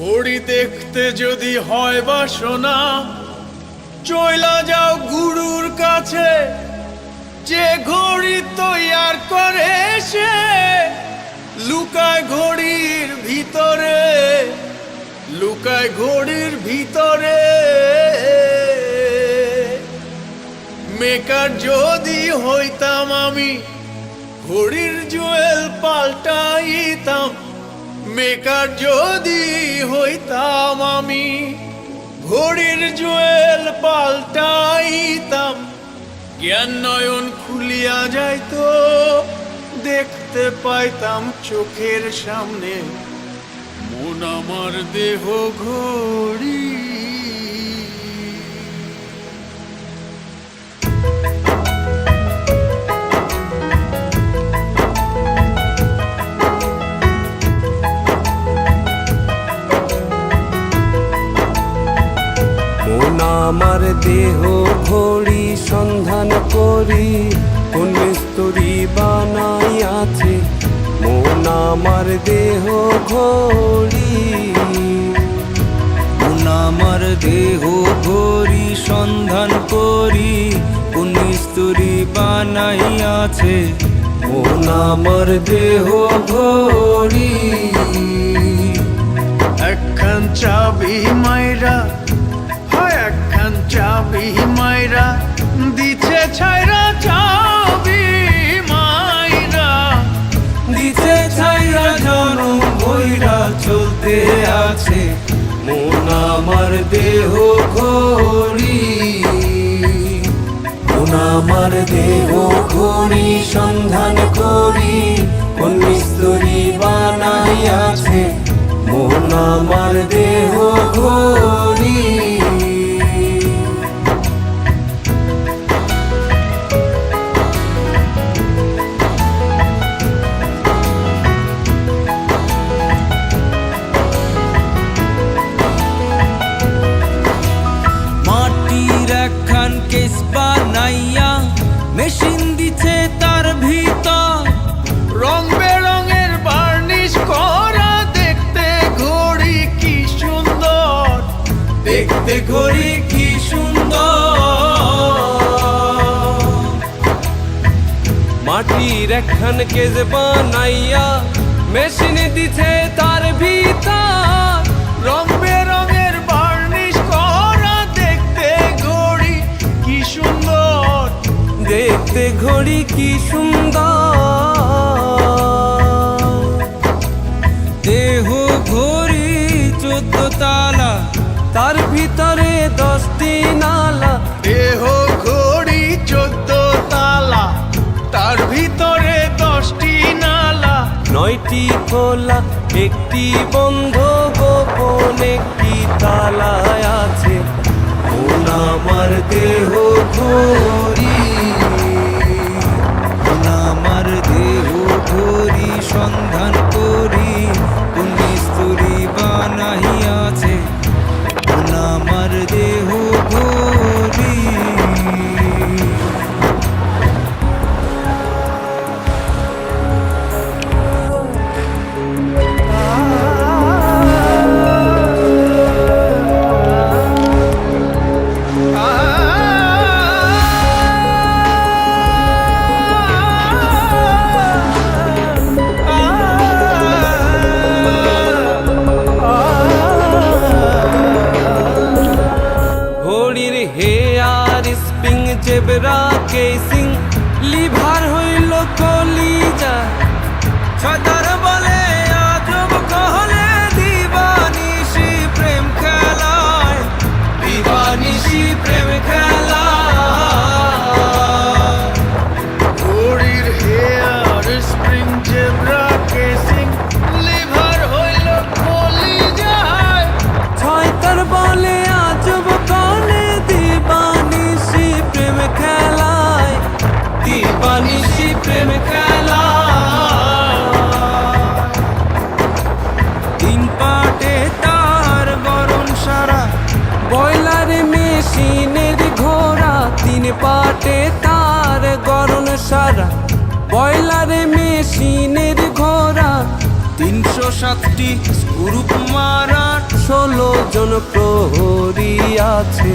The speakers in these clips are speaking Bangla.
ঘড়ি দেখতে যদি হয় বাসনা, চইলা যাও গুরুর কাছে, যে ঘড়ি তৈয়ার করে সে লুকায় ঘড়ির ভিতরে, লুকায় ঘড়ির ভিতরে। মেকার যদি হইতাম আমি, ঘড়ির জুয়েল পাল্টাইতাম। মেকার যদি ঘড়ির জুয়েল পাল্টাইতাম। জ্ঞান নয়ন খুলিয়া যাইত, দেখতে পাইতাম চোখের সামনে। মন আমার দেহ ঘড়ি আমার দেহ ঘড়ি সন্ধান করি, কোন বানাই আছে, মন আমার দেহ ঘড়ি। কোন আমার দেহ ঘড়ি সন্ধান করি, কোন বানাই আছে, মন আমার দেহ ঘড়ি। একখান চাবি মাইরা আছে মন আমার দেহ ঘড়ি। মন আমার দেহ ঘড়ি, সন্ধান করি কোন মিস্তুরি বানাই আছে। মন আমার দেহ ঘড়ি। দেখতে ঘড়ি কি সুন্দর। মাটির একখান কেজ বানাইয়া মেশিন দিছে তার ভিতর। রং বেরঙের বার্নিশ করা দেখতে ঘড়ি কি সুন্দর। দেখতে ঘড়ি কি সুন্দর। দেহ ঘড়ি চোদ্দ তালা তার ভিতরে দশটি নালা দেহ ঘড়ি চোদ্দ তালা তার ভিতরে দশটি নালা নয়টি খোলা একটি বন্ধ গোপন একটি तेरा कैसे মেশিনের ঘোড়া, তিন পাটে তার গরম সারা। বয়লার মেশিনের ঘোড়া, তিনশো সাতটি গ্রুপ মারা, ষোলো জন প্রহরী আছে।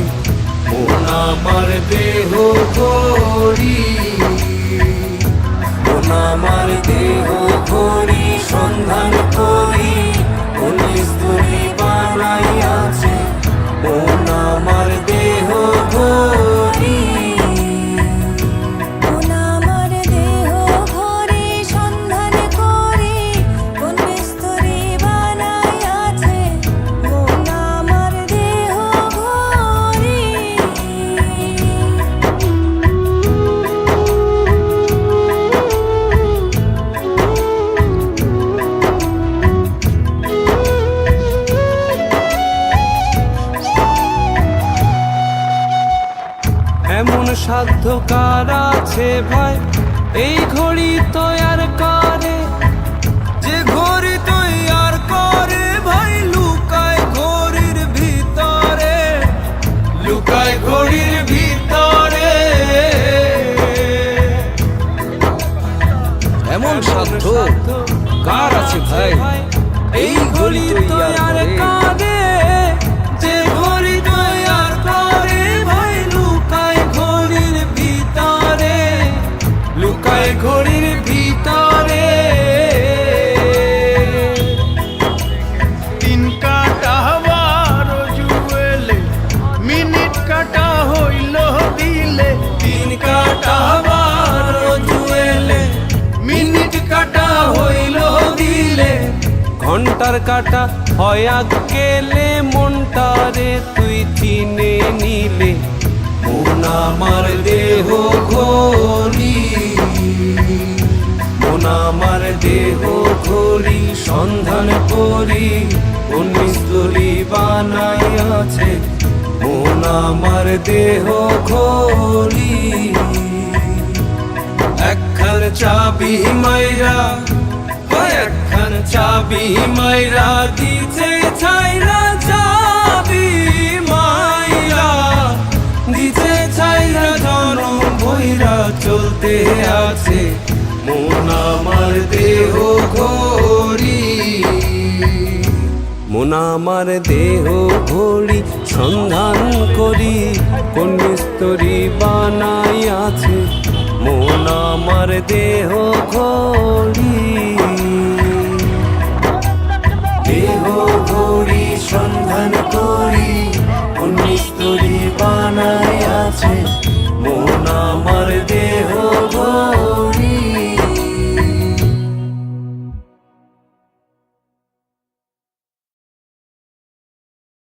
মন আমার দেহ ঘড়ি মন আমার দেহ ঘড়ি সন্ধান করি কোন স্তরী বানাই সাধ্য কার আছে ভাই? এই ঘড়ি তৈয়ার করে। যে ঘড়ি তৈয়ার করে ভাই, লুকায় ঘড়ির ভিতরে। লুকায় ঘড়ির ভিতরে। এমন সাধ্য কার আছে ভাই? ঘণ্টার কাটা হয় গেলে মনটারে তুই চিনে নিলে। মন আমার দেহ ঘড়ি মন আমার দেহ ঘড়ি সন্ধান করি। মিস্তুরি বানাই আছে? মন আমার দেহ ঘড়ি একখান চাবি মাইরা চাবি মাইরা দিছে, ছাইরা চাবি মাইরা দিছে, ছাইরা জনম ভৈরা চলতে আছে। মন আমার দেহ ঘড়ি, মন আমার দেহ ঘড়ি সন্ধান করি, কোন মিস্তরি বানাই আছে। মন আমার দেহ ঘড়ি।